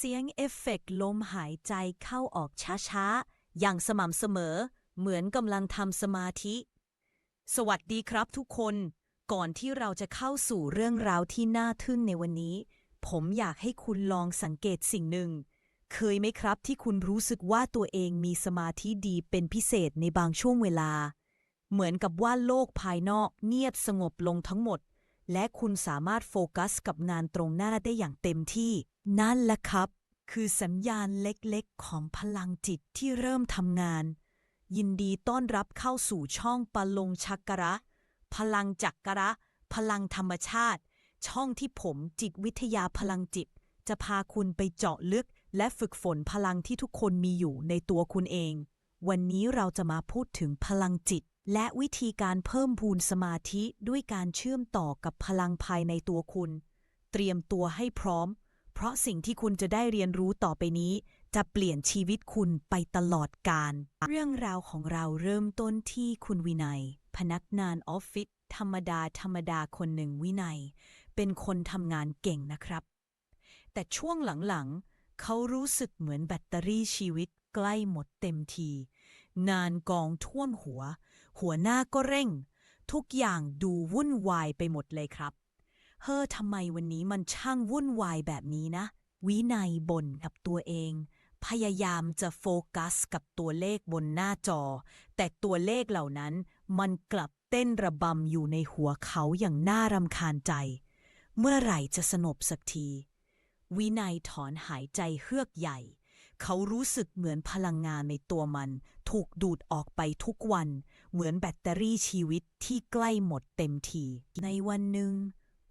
เสียงเอฟเฟกต์ลมหายใจเข้าออกช้าๆ อย่างสม่ำเสมอ เหมือนกำลังทำสมาธิ สวัสดีครับทุกคน ก่อนที่เราจะเข้าสู่เรื่องราวที่น่าทึ่งในวันนี้ ผมอยากให้คุณลองสังเกตสิ่งหนึ่ง เคยไหมครับที่คุณรู้สึกว่าตัวเองมีสมาธิดีเป็นพิเศษในบางช่วงเวลา เหมือนกับว่าโลกภายนอกเงียบสงบลงทั้งหมด และคุณสามารถโฟกัสกับงานตรงหน้าได้อย่างเต็มที่ นั่นแหละครับ คือสัญญาณเล็กๆ ของพลังจิตที่เริ่มทำงาน ยินดีต้อนรับเข้าสู่ช่องปะลงชักกระ พลังจักกระ พลังธรรมชาติ ช่องที่ผมจิตวิทยาพลังจิต จะพาคุณไปเจาะลึก และฝึกฝนพลังที่ทุกคนมีอยู่ในตัวคุณเอง วันนี้เราจะมาพูดถึงพลังจิต และวิธีการเพิ่มพูนสมาธิด้วยการเชื่อมต่อกับพลังภายในตัวคุณ เตรียมตัวให้พร้อม เพราะสิ่งที่คุณจะได้เรียนรู้ต่อไปนี้ จะเปลี่ยนชีวิตคุณไปตลอดกาลเรื่องราวของเราเริ่มต้นที่คุณวินัย พนักงานออฟฟิศธรรมดาธรรมดาคนหนึ่งวินัย เป็นคนทำงานเก่งนะครับ แต่ช่วงหลังๆ เขารู้สึกเหมือนแบตเตอรี่ชีวิตใกล้หมดเต็มทีงานกองท่วมหัว หัวหน้าก็เร่ง ทุกอย่างดูวุ่นวายไปหมดเลยครับ เฮ้อทำไมวันนี้มันช่างวุ่นวายแบบนี้นะ วินัยบ่นกับตัวเอง พยายามจะโฟกัสกับตัวเลขบนหน้าจอ แต่ตัวเลขเหล่านั้นมันกลับเต้นระบำอยู่ในหัวเขาอย่างน่ารำคาญใจ เมื่อไหร่จะสงบสักที วินัยถอนหายใจเฮือกใหญ่ เขารู้สึกเหมือนพลังงานในตัวมัน ถูกดูดออกไปทุกวัน เหมือนแบตเตอรี่ชีวิตที่ใกล้หมดเต็มที ในวันหนึ่ง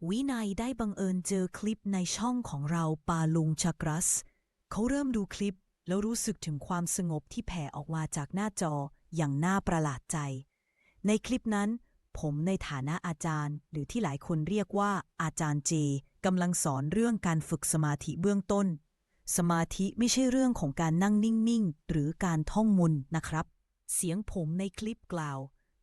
วินัยได้บังเอิญเจอคลิปในช่องของเราปาลุงชักรัส เขาเริ่มดูคลิปแล้วรู้สึกถึงความสงบที่แผ่ออกมาจากหน้าจออย่างน่าประหลาดใจ ในคลิปนั้น ผมในฐานะอาจารย์ หรือที่หลายคนเรียกว่าอาจารย์เจกำลังสอนเรื่องการฝึกสมาธิเบื้องต้น สมาธิไม่ใช่เรื่องของการนั่งนิ่งๆ หรือการท่องมนต์นะครับ เสียงผมในคลิปกล่าว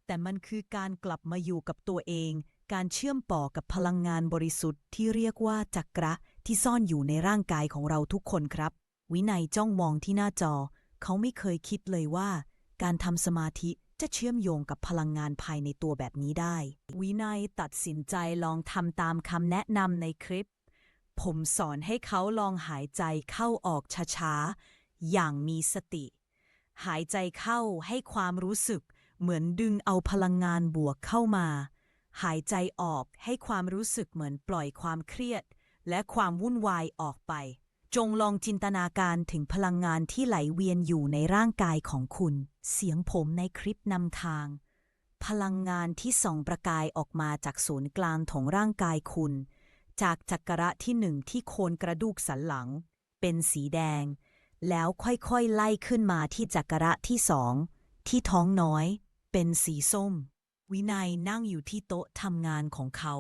แต่มันคือการกลับมาอยู่กับตัวเอง การเชื่อมต่อกับพลังงานบริสุทธิ์ที่เรียกว่าจักระที่ซ่อนอยู่ในร่างกายของเราทุกคนครับ วินัยจ้องมองที่หน้าจอ เขาไม่เคยคิดเลยว่า การทำสมาธิจะเชื่อมโยงกับพลังงานภายในตัวแบบนี้ได้ วินัยตัดสินใจลองทำตามคำแนะนำในคลิป ผมสอนให้เขาลองหายใจเข้าออกช้าๆ อย่างมีสติ หายใจเข้าให้ความรู้สึก เหมือนดึงเอาพลังงานบวกเข้ามา หายใจออกให้ความรู้สึกเหมือนปล่อยความเครียด และความวุ่นวายออกไป จงลองจินตนาการถึงพลังงานที่ไหลเวียนอยู่ในร่างกายของคุณ เสียงผมในคลิปนำทาง พลังงานที่ส่องประกายออกมาจากศูนย์กลางของร่างกายคุณ จากจักระที่หนึ่งที่โคนกระดูกสันหลัง เป็นสีแดง แล้วค่อยๆไล่ขึ้นมาที่จักระที่สองที่ท้องน้อย เป็นสีส้ม วินัยนั่งอยู่ที่โต๊ะทำงานของเขา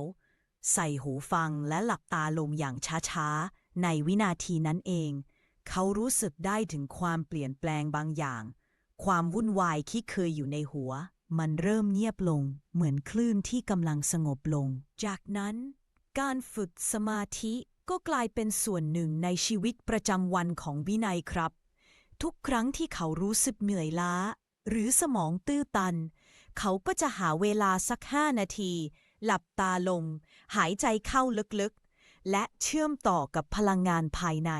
ใส่หูฟังและหลับตาลงอย่างช้าๆ ในวินาทีนั้นเอง เขารู้สึกได้ถึงความเปลี่ยนแปลงบางอย่าง ความวุ่นวายที่เคยอยู่ในหัว มันเริ่มเงียบลง เหมือนคลื่นที่กำลังสงบลง จากนั้น การฝึกสมาธิก็กลายเป็นส่วนหนึ่งในชีวิตประจำวันของวินัยครับ ทุกครั้งที่เขารู้สึกเหนื่อยล้า หรือสมองตื้อตัน เขาก็จะหาเวลาสักห้านาที หลับตาลง หายใจเข้าลึกๆ และเชื่อมต่อกับพลังงานภายใน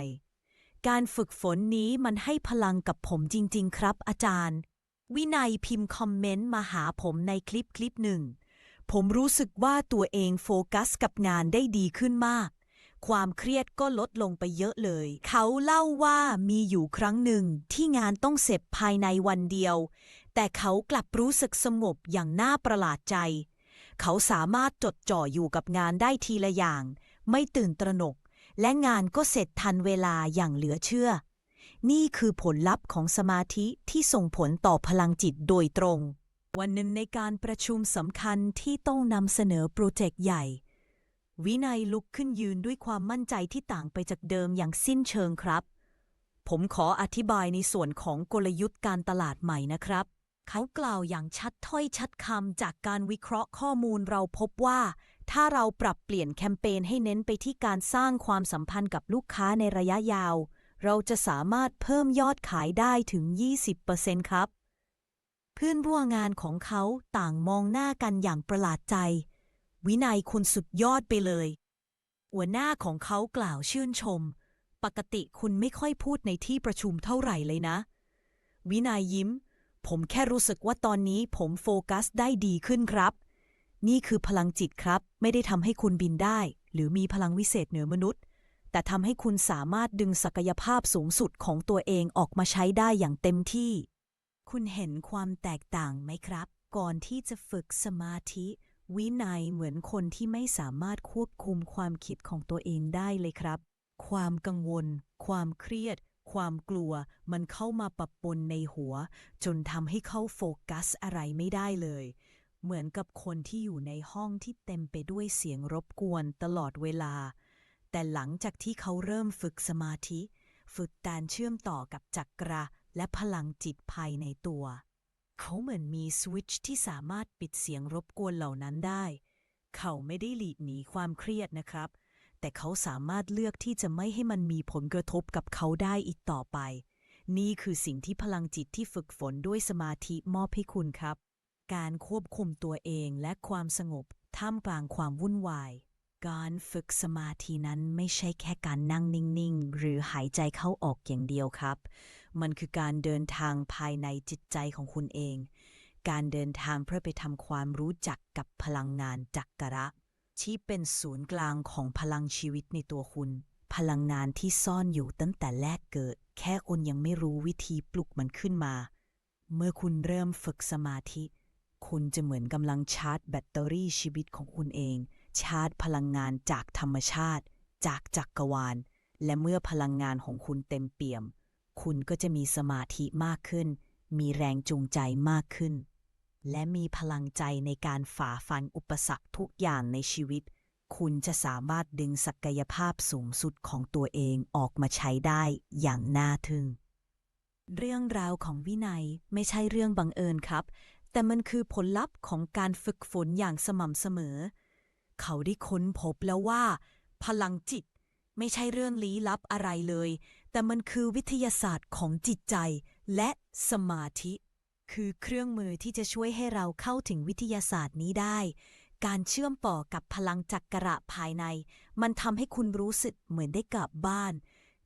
การฝึกฝนนี้มันให้พลังกับผมจริง ๆ ครับ อาจารย์ วินัยพิมพ์คอมเมนต์มาหาผมในคลิปคลิปหนึ่ง ผมรู้สึกว่าตัวเองโฟกัสกับงานได้ดีขึ้นมาก ความเครียดก็ลดลงไปเยอะเลย เขาเล่าว่ามีอยู่ครั้งหนึ่งที่งานต้องเสร็จภายในวันเดียว แต่เขากลับรู้สึกสงบอย่างน่าประหลาดใจ เขาสามารถจดจ่ออยู่กับงานได้ทีละอย่าง ไม่ตื่นตระหนก และงานก็เสร็จทันเวลาอย่างเหลือเชื่อ นี่คือผลลัพธ์ของสมาธิที่ส่งผลต่อพลังจิตโดยตรง วันหนึ่งในการประชุมสำคัญที่ต้องนำเสนอโปรเจกต์ใหญ่ วินัยลุกขึ้นยืนด้วยความมั่นใจที่ต่างไปจากเดิมอย่างสิ้นเชิงครับ ผมขออธิบายในส่วนของกลยุทธ์การตลาดใหม่นะครับ เขากล่าวอย่างชัดถ้อยชัดคำจากการวิเคราะห์ข้อมูลเราพบว่า ถ้าเราปรับเปลี่ยนแคมเปญให้เน้นไปที่การสร้างความสัมพันธ์กับลูกค้าในระยะยาว เราจะสามารถเพิ่มยอดขายได้ถึง 20%ครับ เพื่อนร่วมงานของเขาต่างมองหน้ากันอย่างประหลาดใจ วินัยคุณสุดยอดไปเลย หัวหน้าของเขากล่าวชื่นชม ปกติคุณไม่ค่อยพูดในที่ประชุมเท่าไหร่เลยนะ วินัยยิ้ม ผมแค่รู้สึกว่าตอนนี้ผมโฟกัสได้ดีขึ้นครับ นี่คือพลังจิตครับ ไม่ได้ทำให้คุณบินได้ หรือมีพลังวิเศษเหนือมนุษย์ แต่ทำให้คุณสามารถดึงศักยภาพสูงสุดของตัวเองออกมาใช้ได้อย่างเต็มที่ คุณเห็นความแตกต่างไหมครับ ก่อนที่จะฝึกสมาธิ วินัยเหมือนคนที่ไม่สามารถควบคุมความคิดของตัวเองได้เลยครับ ความกังวล ความเครียด ความกลัว มันเข้ามาปะปนในหัว จนทำให้เขาโฟกัสอะไรไม่ได้เลย เหมือนกับคนที่อยู่ในห้องที่เต็มไปด้วยเสียงรบกวนตลอดเวลา แต่หลังจากที่เขาเริ่มฝึกสมาธิ ฝึกการเชื่อมต่อกับจักระและพลังจิตภายในตัว เขาเหมือนมีสวิตช์ที่สามารถปิดเสียงรบกวนเหล่านั้นได้ เขาไม่ได้หลีกหนีความเครียดนะครับ แต่เขาสามารถเลือกที่จะไม่ให้มันมีผลกระทบกับเขาได้อีกต่อไป นี่คือสิ่งที่พลังจิตที่ฝึกฝนด้วยสมาธิมอบให้คุณครับ การควบคุมตัวเองและความสงบท่ามกลางความวุ่นวาย การฝึกสมาธินั้นไม่ใช่แค่การนั่งนิ่งๆ หรือหายใจเข้าออกอย่างเดียวครับ มันคือการเดินทางภายในจิตใจของคุณเอง การเดินทางเพื่อไปทำความรู้จักกับพลังงานจักระ ที่เป็นศูนย์กลางของพลังชีวิตในตัวคุณ พลังงานที่ซ่อนอยู่ตั้งแต่แรกเกิด แค่คุณยังไม่รู้วิธีปลุกมันขึ้นมา เมื่อคุณเริ่มฝึกสมาธิ คุณจะเหมือนกำลังชาร์จแบตเตอรี่ชีวิตของคุณเอง ชาร์จพลังงานจากธรรมชาติ จากจักรวาล และเมื่อพลังงานของคุณเต็มเปี่ยม คุณก็จะมีสมาธิมากขึ้น มีแรงจูงใจมากขึ้น และมีพลังใจในการฝ่าฟันอุปสรรคทุกอย่างในชีวิต คุณจะสามารถดึงศักยภาพสูงสุดของตัวเองออกมาใช้ได้อย่างน่าทึ่ง เรื่องราวของวินัยไม่ใช่เรื่องบังเอิญครับ แต่มันคือผลลัพธ์ของการฝึกฝนอย่างสม่ำเสมอ เขาได้ค้นพบแล้วว่า พลังจิต ไม่ใช่เรื่องลี้ลับอะไรเลย แต่มันคือวิทยาศาสตร์ของจิตใจและสมาธิ คือเครื่องมือที่จะช่วยให้เราเข้าถึงวิทยาศาสตร์นี้ได้ การเชื่อมต่อกับพลังจักระภายใน มันทำให้คุณรู้สึกเหมือนได้กลับบ้าน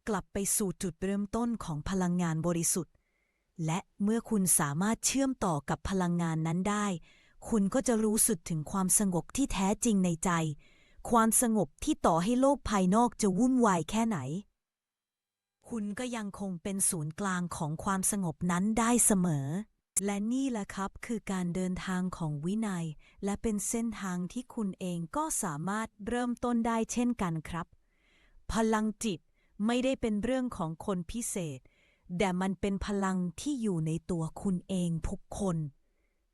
กลับไปสู่จุดเริ่มต้นของพลังงานบริสุทธิ์ และเมื่อคุณสามารถเชื่อมต่อกับพลังงานนั้นได้ คุณก็จะรู้สึกถึงความสงบที่แท้จริงในใจ ความสงบที่ต่อให้โลกภายนอกจะวุ่นวายแค่ไหน คุณก็ยังคงเป็นศูนย์กลางของความสงบนั้นได้เสมอ และนี่แหละครับคือการเดินทางของวินัย และเป็นเส้นทางที่คุณเองก็สามารถเริ่มต้นได้เช่นกันครับ พลังจิตไม่ได้เป็นเรื่องของคนพิเศษ แต่มันเป็นพลังที่อยู่ในตัวคุณเองทุกคน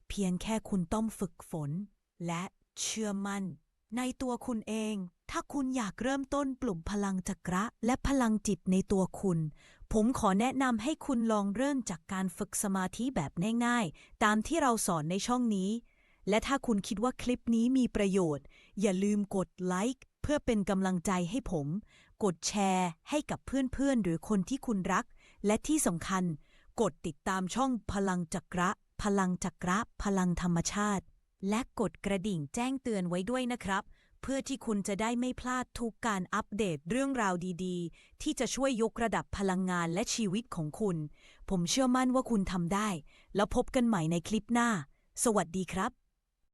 เพียงแค่คุณต้องฝึกฝน และเชื่อมั่น ในตัวคุณเอง ถ้าคุณอยากเริ่มต้นปลุกพลังจักระและพลังจิตในตัวคุณ ผมขอแนะนำให้คุณลองเริ่มจากการฝึกสมาธิแบบง่ายๆ ตามที่เราสอนในช่องนี้ และถ้าคุณคิดว่าคลิปนี้มีประโยชน์ อย่าลืมกดไลค์เพื่อเป็นกำลังใจให้ผม กดแชร์ให้กับเพื่อนๆ หรือคนที่คุณรัก และที่สำคัญ กดติดตามช่องพลังจักระ พลังจักระ พลังธรรมชาติ และกดกระดิ่งแจ้งเตือนไว้ด้วยนะครับ เพื่อที่คุณจะได้ไม่พลาดทุกการอัปเดตเรื่องราวดีๆ ที่จะช่วยยกระดับพลังงานและชีวิตของคุณ ผมเชื่อมั่นว่าคุณทำได้ แล้วพบกันใหม่ในคลิปหน้า สวัสดีครับ